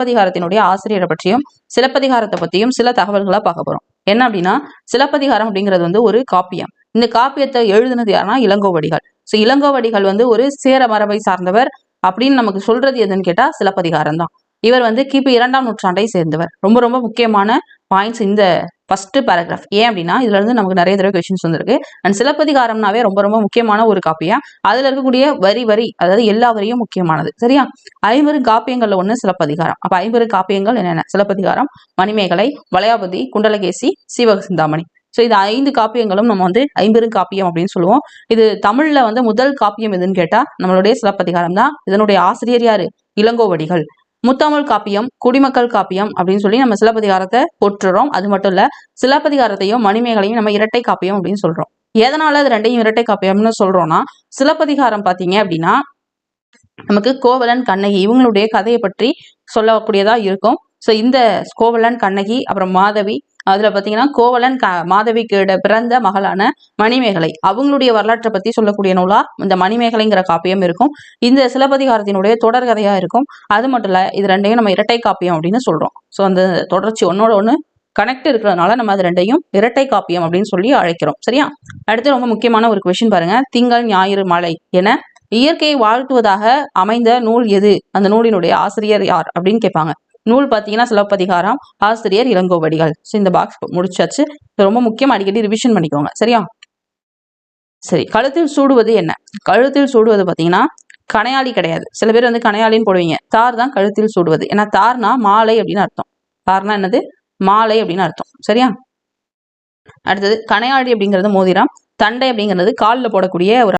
சிலப்பதிகாரத்தினுடைய ஆசிரியரை பற்றியும் சிலப்பதிகாரத்தை பற்றியும் சில தகவல்களை பார்க்க போறோம். என்ன அப்படின்னா சிலப்பதிகாரம் அப்படிங்கிறது வந்து ஒரு காப்பியம். இந்த காப்பியத்தை எழுதுனது யாருன்னா இளங்கோவடிகள். ஸோ இளங்கோவடிகள் வந்து ஒரு சேர மரபை சார்ந்தவர் அப்படின்னு நமக்கு சொல்றது எதுன்னு கேட்டா சிலப்பதிகாரம் தான் இவர் வந்து கிபி இரண்டாம் நூற்றாண்டை சேர்ந்தவர். ரொம்ப ரொம்ப முக்கியமான பாயிண்ட்ஸ் இந்த ஃபர்ஸ்ட் பேராகிராஃப் ஏன் அப்படின்னா இதுல இருந்து நமக்கு நிறைய தடவை கொஸ்டின்ஸ் வந்திருக்கு. அண்ட் சிலப்பதிகாரம்னாவே ரொம்ப ரொம்ப முக்கியமான ஒரு காப்பியம் அதுல இருக்கக்கூடிய வரி வரி அதாவது எல்லா வரியும் முக்கியமானது. சரியா? ஐம்பது காப்பியங்கள்ல ஒன்று சிலப்பதிகாரம். அப்ப ஐம்பெரு காப்பியங்கள் என்னென்ன? சிலப்பதிகாரம் மணிமேகலை வளையாபதி குண்டலகேசி சிவக சிந்தாமணி ஸோ இது ஐந்து காப்பியங்களும் நம்ம வந்து ஐம்பெரும் காப்பியம் அப்படின்னு சொல்லுவோம். இது தமிழ்ல வந்து முதல் காப்பியம் எதுன்னு கேட்டா நம்மளுடைய சிலப்பதிகாரம் தான். இதனுடைய ஆசிரியர் யாரு? இளங்கோவடிகள். முத்தமிழ் காப்பியம் குடிமக்கள் காப்பியம் அப்படின்னு சொல்லி நம்ம சிலப்பதிகாரத்தை போற்றுறோம். அது மட்டும் இல்ல சிலப்பதிகாரத்தையும் மணிமேகலையும் நம்ம இரட்டை காப்பியம் அப்படின்னு சொல்றோம். எதனால அது ரெண்டையும் இரட்டை காப்பியம்னு சொல்றோம்னா சிலப்பதிகாரம் பாத்தீங்க அப்படின்னா நமக்கு கோவலன் கண்ணகி இவங்களுடைய கதையை பற்றி சொல்லக்கூடியதா இருக்கும். ஸோ இந்த கோவலன் கண்ணகி அப்புறம் மாதவி அதுல பாத்தீங்கன்னா கோவலன் க மாதவிக்கிட பிறந்த மகளான மணிமேகலை. அவங்களுடைய வரலாற்றை பத்தி சொல்லக்கூடிய நூலா இந்த மணிமேகலைங்கிற காப்பியம் இருக்கும். இந்த சிலப்பதிகாரத்தினுடைய தொடர்கதையாக இருக்கும். அது மட்டும் இல்ல இது ரெண்டையும் நம்ம இரட்டை காப்பியம் அப்படின்னு சொல்றோம். ஸோ அந்த தொடர்ச்சி ஒன்னோட ஒன்று கனெக்ட் இருக்கிறதுனால நம்ம அது ரெண்டையும் இரட்டை காப்பியம் அப்படின்னு சொல்லி அழைக்கிறோம். சரியா? அடுத்து ரொம்ப முக்கியமான ஒரு கொஷின் பாருங்க. திங்கள் ஞாயிறு மலை என இயற்கையை வாழ்த்துவதாக அமைந்த நூல் எது? அந்த நூலினுடைய ஆசிரியர் யார் அப்படின்னு கேட்பாங்க. நூல் பார்த்தீங்கன்னா சிலப்பதிகாரம் ஆசிரியர் இளங்கோவடிகள். ஸோ இந்த பாக்ஸ் முடிச்சாச்சு. ரொம்ப முக்கியம் அடிக்கடி ரிவிஷன் பண்ணிக்கோங்க. சரியா? சரி கழுத்தில் சூடுவது என்ன? கழுத்தில் சூடுவது பார்த்தீங்கன்னா கணையாளி கிடையாது. சில பேர் வந்து கணையாளின்னு போடுவீங்க. தார் தான் கழுத்தில் சூடுவது. ஏன்னா தார்னா மாலை அப்படின்னு அர்த்தம். தார்னா என்னது? மாலை அப்படின்னு அர்த்தம். சரியா? அடுத்தது கணையாழி அப்படிங்கிறது மோதிரம். தண்டை அப்படிங்கிறது காலில் போடக்கூடிய ஒரு